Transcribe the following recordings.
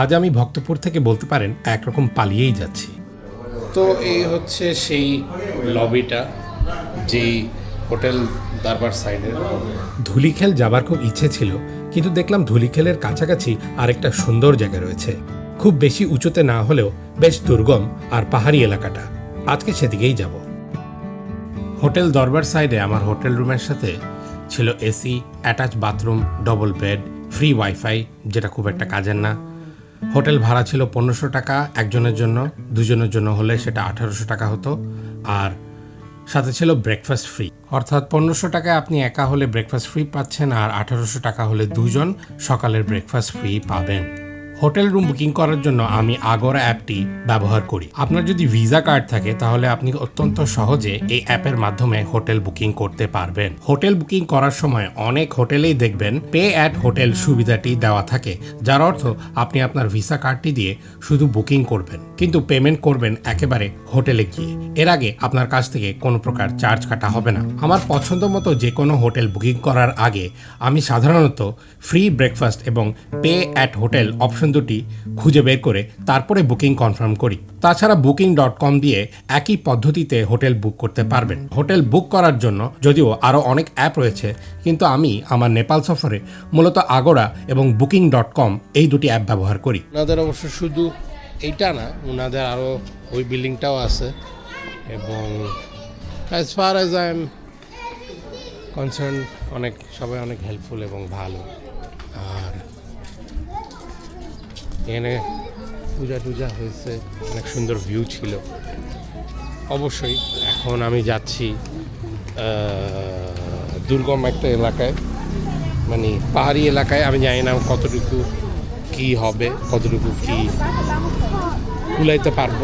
আজ আমি ভক্তপুর থেকে বলতে পারেন একরকম পালিয়েই যাচ্ছি। তো এই হচ্ছে সেই লবিটা যেই হোটেল দরবার সাইডের ধুলিখেল যাবার খুব ইচ্ছে ছিল কিন্তু দেখলাম ধুলিখেলের কাছাকাছি আরেকটা সুন্দর জায়গা রয়েছে। খুব বেশি উঁচুতে না হলেও বেশ দুর্গম আর পাহাড়ি এলাকাটা। আজকে সেদিকেই যাব। হোটেল দরবার সাইডে আমার হোটেল রুমের সাথে ছিল AC attach bathroom double bed free wifi যেটা খুব একটা কাজের না। হোটেল ভাড়া ছিল পনেরোশো টাকা, একজনের জন্য, দুজনের জন্য হলে সেটা আঠারোশো টাকা হতো, আর সাথে ছিল ব্রেকফাস্ট ফ্রি অর্থাৎ পনেরোশো টাকায় আপনি একা হলে ব্রেকফাস্ট ফ্রি পাচ্ছেন, আর আঠারোশো টাকা হলে দুজন সকালের ব্রেকফাস্ট ফ্রি পাবেন। হোটেল রুম বুকিং করার জন্য আমি আগরা অ্যাপটি ব্যবহার করি। আপনার যদি ভিসা কার্ড থাকে, তাহলে আপনি অত্যন্ত সহজে এই অ্যাপের মাধ্যমে হোটেল বুকিং করতে পারবেন। হোটেল বুকিং করার সময় অনেক হোটেলেই দেখবেন পে অ্যাট হোটেল সুবিধাটি দেওয়া থাকে, যার অর্থ আপনি আপনার ভিসা কার্ডটি দিয়ে শুধু বুকিং করবেন, কিন্তু পেমেন্ট করবেন একেবারে হোটেলে গিয়ে। এর আগে আপনার কাছ থেকে কোনো প্রকার চার্জ কাটা হবে না। আমার পছন্দ মতো যে কোনো হোটেল বুকিং করার আগে আমি সাধারণত ফ্রি ব্রেকফাস্ট এবং পে অ্যাট হোটেল অপশন দুটি খুঁজে বের করে তারপরে বুকিং কনফার্ম করি। তাছাড়া বুকিং ডট কম দিয়ে একই পদ্ধতিতে হোটেল বুক করতে পারবেন। হোটেল বুক করার জন্য যদিও আরও অনেক অ্যাপ রয়েছে, কিন্তু আমি আমার নেপাল সফরে মূলত আগোড়া এবং বুকিং ডট কম এই দুটি অ্যাপ ব্যবহার করি। ওনাদের অবশ্য শুধু এইটা না ওনাদের আরও ওই বিল্ডিংটাও আছে এবং as far as I am concern অনেক, সবাই অনেক হেল্পফুল এবং ভালো। আর এখানে পূজা টুজা হয়েছে, অনেক সুন্দর ভিউ ছিল। অবশ্যই এখন আমি যাচ্ছি দুর্গম একটা এলাকায় মানে পাহাড়ি এলাকায়, আমি জানি না কতটুকু কি হবে, কতটুকু কি কুলাইতে পারব,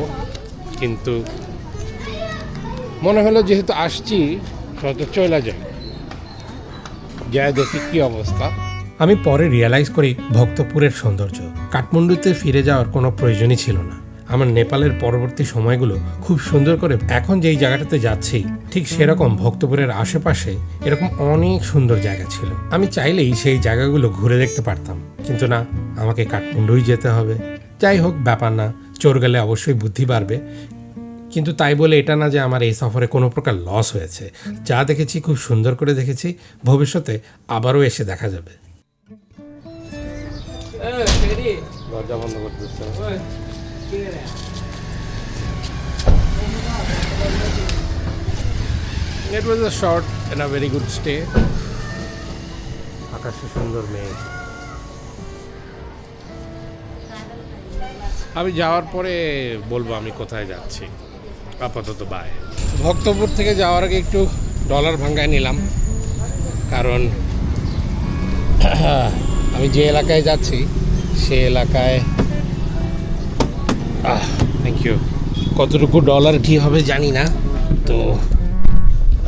কিন্তু মনে হলো যেহেতু আসছি তত চলে যায় যায় দেখি কি অবস্থা। আমি পরে রিয়েলাইজ করি ভক্তপুরের সৌন্দর্য। কাঠমান্ডুতে ফিরে যাওয়ার কোনো প্রয়োজনই ছিল না। আমার নেপালের পরবর্তী সময়গুলো খুব সুন্দর করে এখন যেই জায়গাটাতে যাচ্ছি, ঠিক সেরকম ভক্তপুরের আশেপাশে এরকম অনেক সুন্দর জায়গা ছিল। আমি চাইলেই সেই জায়গাগুলো ঘুরে দেখতে পারতাম। কিন্তু না, আমাকে কাঠমান্ডুই যেতে হবে। যাই হোক, ব্যাপার না, চোর গেলে অবশ্যই বুদ্ধি বাড়বে। কিন্তু তাই বলে এটা না যে আমার এই সফরে কোনো প্রকার লস হয়েছে। যা দেখেছি, খুব সুন্দর করে দেখেছি। ভবিষ্যতে আবারও এসে দেখা যাবে। দরজা বন্ধ করতেছে। It was a short and a very good stay. আকাশে সুন্দর মেঘ। আমি যাওয়ার পরে বলব আমি কোথায় যাচ্ছি। আপাতত বাই ভক্তপুর থেকে যাওয়ার আগে একটু ডলার ভাঙ্গায় নিলাম। কারণ আমি যে এলাকায় যাচ্ছি সে এলাকায় থ্যাংক ইউ কতটুকু ডলার কি হবে জানি না তো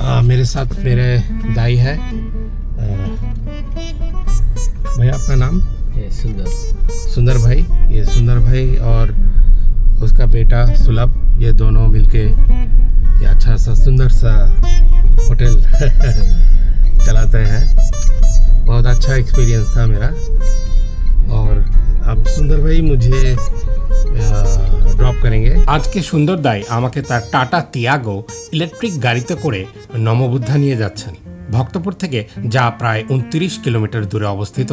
আহ, मेरे साथ मेरे दाई है আহ, भैया आपका नाम सुंदर सुंदर भाई ये सुंदर भाई और उसका बेटा सुलभ ये दोनों मिलके ये अच्छा सा सुंदर सा होटल चलाते हैं बहुत अच्छा एक्सपीरियंस था मेरा और अब सुंदर भाई मुझे ड्रॉप करेंगे আজকে সুন্দর দাই আমাকে তার টাটা তিয়াগো ইলেকট্রিক গাড়িতে করে নমবুদ্ধা নিয়ে যাচ্ছেন ভক্তপুর থেকে যা প্রায় উনত্রিশ কিলোমিটার দূরে অবস্থিত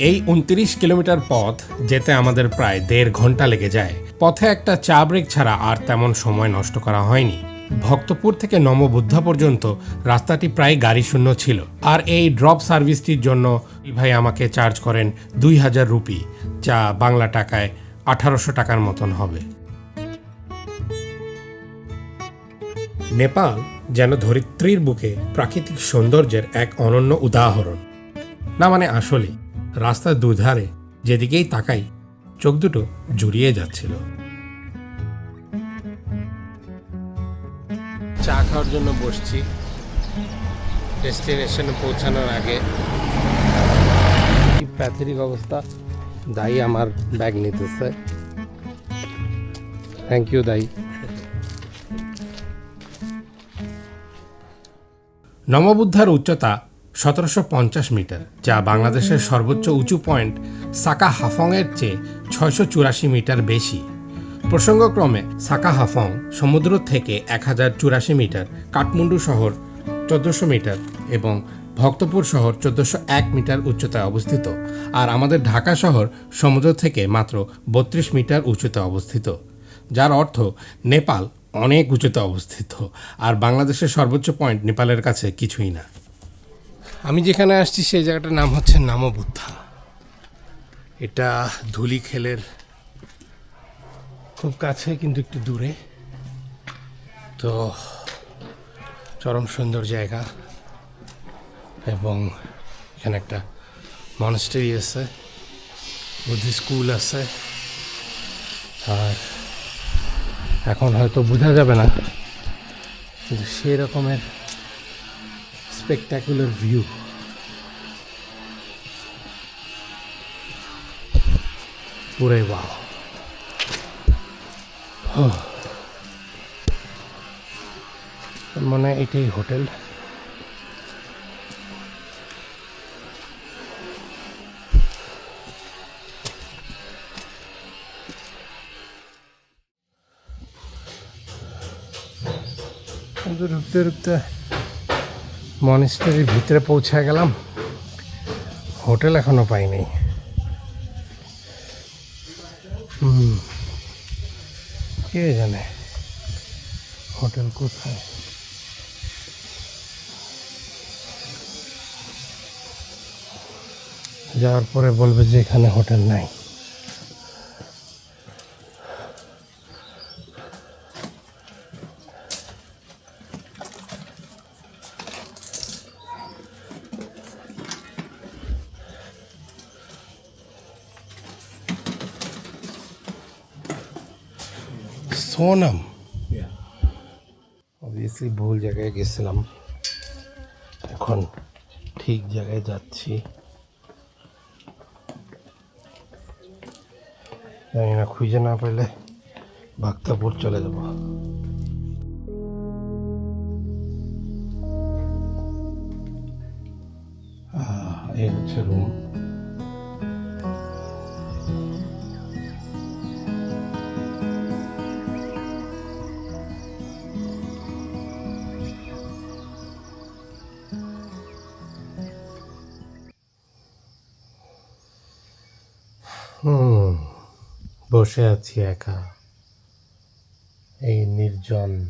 এই উনত্রিশ কিলোমিটার পথ যেতে আমাদের প্রায় দেড় ঘন্টা লেগে যায় পথে একটা চা ব্রেক ছাড়া আর তেমন সময় নষ্ট করা হয়নি ভক্তপুর থেকে নমবুদ্ধা পর্যন্ত রাস্তাটি প্রায় গাড়ি শূন্য ছিল। আর এই ড্রপ সার্ভিসটির জন্য ভাই আমাকে চার্জ করেন দুই হাজার রুপি, যা বাংলা টাকায় আঠারোশো টাকার মতন হবে। নেপাল যেন ধরিত্রীর বুকে প্রাকৃতিক সৌন্দর্যের এক অনন্য উদাহরণ। না মানে আসলে রাস্তার দুধারে যেদিকেই তাকাই, চোখ দুটো জুড়িয়ে যাচ্ছিল। চা খাওয়ার জন্য বসছি। ডেস্টিনেশনে পৌঁছানোর আগে। কি প্যাথেটিক অবস্থা? দাই আমার ব্যাগ নিতেছে। থ্যাংক ইউ দাই নমবুদ্ধার উচ্চতা সতেরোশো পঞ্চাশ মিটার যা বাংলাদেশের সর্বোচ্চ উঁচু পয়েন্ট সাকা হাফংয়ের চেয়ে ছয়শো চুরাশি মিটার বেশি। প্রসঙ্গক্রমে সাকা হাফং সমুদ্র থেকে এক হাজার চুরাশি মিটার, কাঠমান্ডু শহর চোদ্দোশো মিটার এবং ভক্তপুর শহর চোদ্দোশো এক মিটার উচ্চতায় অবস্থিত আর আমাদের ঢাকা শহর সমুদ্র থেকে মাত্র বত্রিশ মিটার উচ্চতায় অবস্থিত, যার অর্থ নেপাল অনেক উঁচুতে অবস্থিত আর বাংলাদেশের সর্বোচ্চ পয়েন্ট নেপালের কাছে কিছুই না। আমি যেখানে আসছি সেই জায়গাটার নাম হচ্ছে নামবুদ্ধা। এটা ধুলিখেলের খুব কাছে, কিন্তু একটু দূরে। তো, চরম সুন্দর জায়গা। এবং এখানে একটা মনস্টারি আছে, বুদ্ধি স্কুল আছে। আর এখন হয়তো বোঝা যাবে না কিন্তু সেই রকমের স্পেকটাকুলার ভিউ পুরে বাও মানে এটাই হোটেল। ঢুকতে ঢুকতে মনিস্টারির ভিতরে পৌঁছে গেলাম। হোটেল এখনও পাইনি। হুম। কে জানে হোটেল কোথায়? যাওয়ার পরে বলবে যে এখানে হোটেল নাই। সোনাম। অবভিয়াসলি ভুল জায়গায় গেছিলাম। এখন ঠিক জায়গায় যাচ্ছি। জানি না খুঁজে না পেলে বাক্তাপুর চলে যাব। এই হচ্ছে রুম বসে আছি একা, এই নির্জন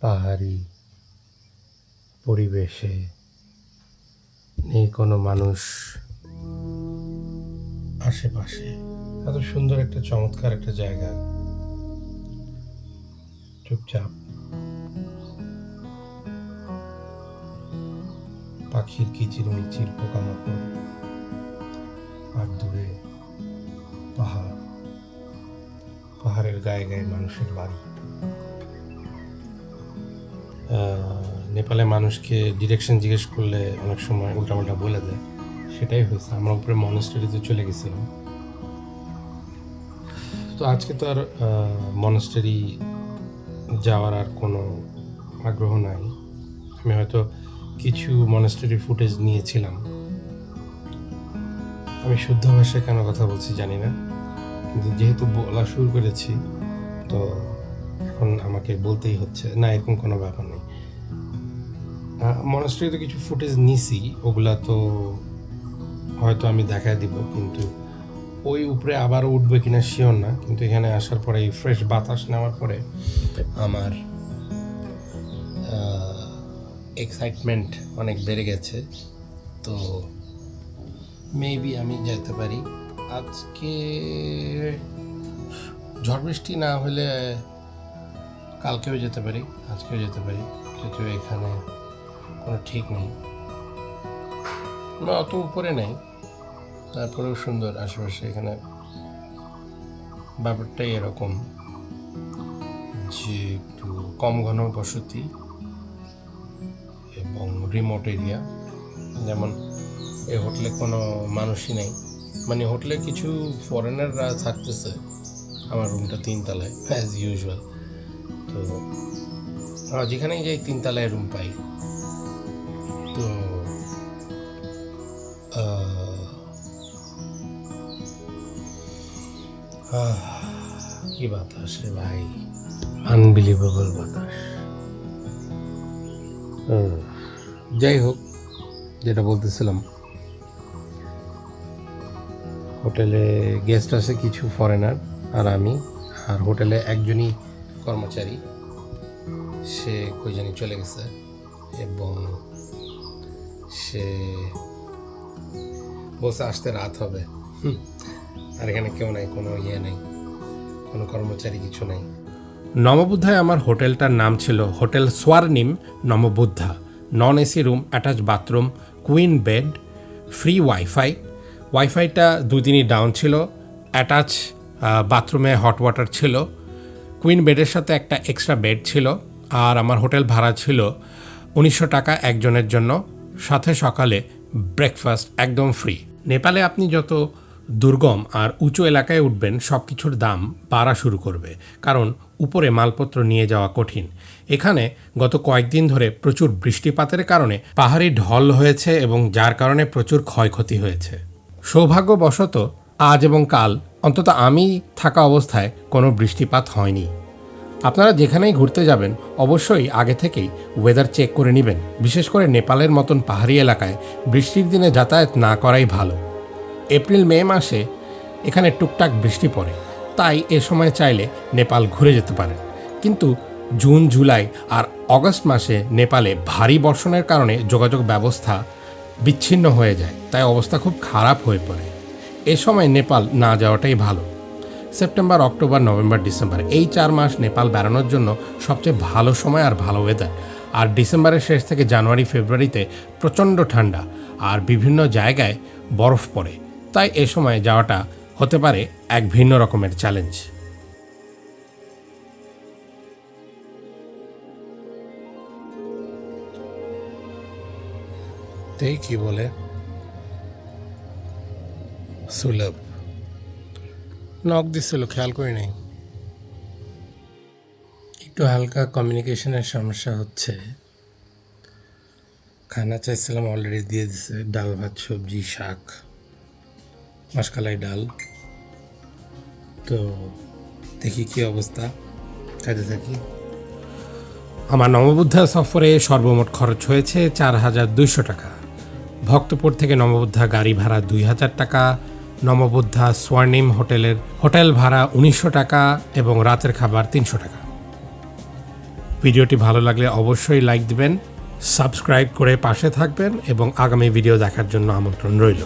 পাহাড়ি পরিবেশে। নেই কোনো মানুষ আশেপাশে। এত সুন্দর একটা চমৎকার একটা জায়গা। চুপচাপ। পাখির কিচির মিচির পোকামাকড়। আর দূরে পাহাড়। পাহাড়ের গায়ে গায়ে মানুষের বাড়ি। নেপালে মানুষকে ডিরেকশন জিজ্ঞেস করলে অনেক সময় উল্টাপাল্টা বলে দেয়। সেটাই হয়েছে। আমরা উপরে মনেস্টারিতে চলে গেছিলাম। তো আজকে তো আর মনেস্টারি যাওয়ার আর কোনো আগ্রহ নাই। আমি হয়তো কিছু মনেস্টারি ফুটেজ নিয়েছিলাম। আমি শুদ্ধ ভাষায় কেন কথা বলছি জানি না। কিন্তু যেহেতু বলা শুরু করেছি, তো এখন আমাকে বলতেই হচ্ছে। না, এরকম কোনো ব্যাপার নেই। মনেস্টারিতে কিছু ফুটেজ নিছি, ওগুলা তো হয়তো আমি দেখায় দিব, কিন্তু ওই উপরে আবার উঠবে কিনা শিওর না। কিন্তু এখানে আসার পরে এই ফ্রেশ বাতাস নেওয়ার পরে আমার এক্সাইটমেন্ট অনেক বেড়ে গেছে। তো মেবি আমি যেতে পারি। আজকে ঝড় বৃষ্টি না হলে কালকেও যেতে পারি, আজকেও যেতে পারি। যদিও এখানে কোনো ঠিক নেই। অত উপরে নেই। তারপরেও সুন্দর আশেপাশে এখানে ব্যাপারটাই এরকম যে একটু কম ঘন বসতি এবং রিমোট এরিয়া যেমন এই হোটেলে কোনো মানুষই নেই। মানে হোটেলে কিছু ফরেনাররা থাকতেছে আমার রুমটা তিনতলায় অ্যাজ ইউজুয়াল তো যেখানেই যাই তিনতলায় রুম পাই। তো কি বাতাস রে ভাই? আনবিলিভেবল বাতাস। যাই হোক, যেটা বলতেছিলাম হোটেলে গেস্ট আছে কিছু ফরেনার আর আমি। আর হোটেলে একজনই কর্মচারী। সে কই জানি চলে গেছে। এবং সে বসে আসতে রাত হবে। আর এখানে কেউ নাই, কোনো ইয়ে নেই, কোনো কর্মচারী কিছু নেই। নববুদ্ধায় আমার হোটেলটার নাম ছিল hotel Swarnim Nababuddha. Non AC room attach bathroom queen bed free wifi ওয়াইফাইটা দুদিনই ডাউন ছিল অ্যাটাচ বাথরুমে হট ওয়াটার ছিল কুইন বেডের সাথে একটা এক্সট্রা বেড ছিল, আর আমার হোটেল ভাড়া ছিল উনিশশো টাকা একজনের জন্য। সাথে সকালে ব্রেকফাস্ট একদম ফ্রি নেপালে আপনি যত দুর্গম আর উঁচু এলাকায় উঠবেন সব কিছুর দাম বাড়া শুরু করবে, কারণ উপরে মালপত্র নিয়ে যাওয়া কঠিন। এখানে গত কয়েকদিন ধরে প্রচুর বৃষ্টিপাতের কারণে পাহাড়ি ঢল হয়েছে এবং যার কারণে প্রচুর ক্ষয়ক্ষতি হয়েছে। সৌভাগ্যবশত আজ এবং কাল অন্তত আমি থাকা অবস্থায় কোনো বৃষ্টিপাত হয়নি। আপনারা যেখানেই ঘুরতে যাবেন, অবশ্যই আগে থেকেই ওয়েদার চেক করে নেবেন। বিশেষ করে নেপালের মতন পাহাড়ি এলাকায় বৃষ্টির দিনে যাতায়াত না করাই ভালো। এপ্রিল, মে মাসে এখানে টুকটাক বৃষ্টি পড়ে। তাই এ সময় চাইলে নেপাল ঘুরে যেতে পারেন। কিন্তু জুন, জুলাই আর অগস্ট মাসে নেপালে ভারী বর্ষণের কারণে যোগাযোগ ব্যবস্থা বিচ্ছিন্ন হয়ে যায়। তাই অবস্থা খুব খারাপ হয়ে পড়ে। এ সময় নেপাল না যাওয়াটাই ভালো। সেপ্টেম্বর, অক্টোবর, নভেম্বর, ডিসেম্বর এই চার মাস নেপাল বেড়ানোর জন্য সবচেয়ে ভালো সময় আর ভালো ওয়েদার আর ডিসেম্বরের শেষ থেকে জানুয়ারি, ফেব্রুয়ারিতে প্রচণ্ড ঠান্ডা আর বিভিন্ন জায়গায় বরফ পড়ে। তাই এ সময় যাওয়াটা হতে পারে এক ভিন্ন রকমের চ্যালেঞ্জ তাই কি বলে? সুলভ। নক দিছিল, খেয়াল করি নাই। একটু হালকা কমিউনিকেশনের সমস্যা হচ্ছে। খানা চাইছিলাম অলরেডি দিয়ে দিছে, ডাল, ভাত, সবজি, শাক, মাসকালাই ডাল। তো দেখি কি অবস্থা, কাজে থাকি। আমার নববুদ্ধা সফরে সর্বমোট খরচ হয়েছে চার হাজার দুইশো টাকা। ভক্তপুর থেকে নববোদ্ধা গাড়ি ভাড়া দুই হাজার টাকা, নববোদ্ধা স্বর্ণিম হোটেলের হোটেল ভাড়া উনিশশো টাকা এবং রাতের খাবার তিনশো টাকা। ভিডিওটি ভালো লাগলে অবশ্যই লাইক দিবেন, সাবস্ক্রাইব করে পাশে থাকবেন এবং আগামী ভিডিও দেখার জন্য আমন্ত্রণ রইল।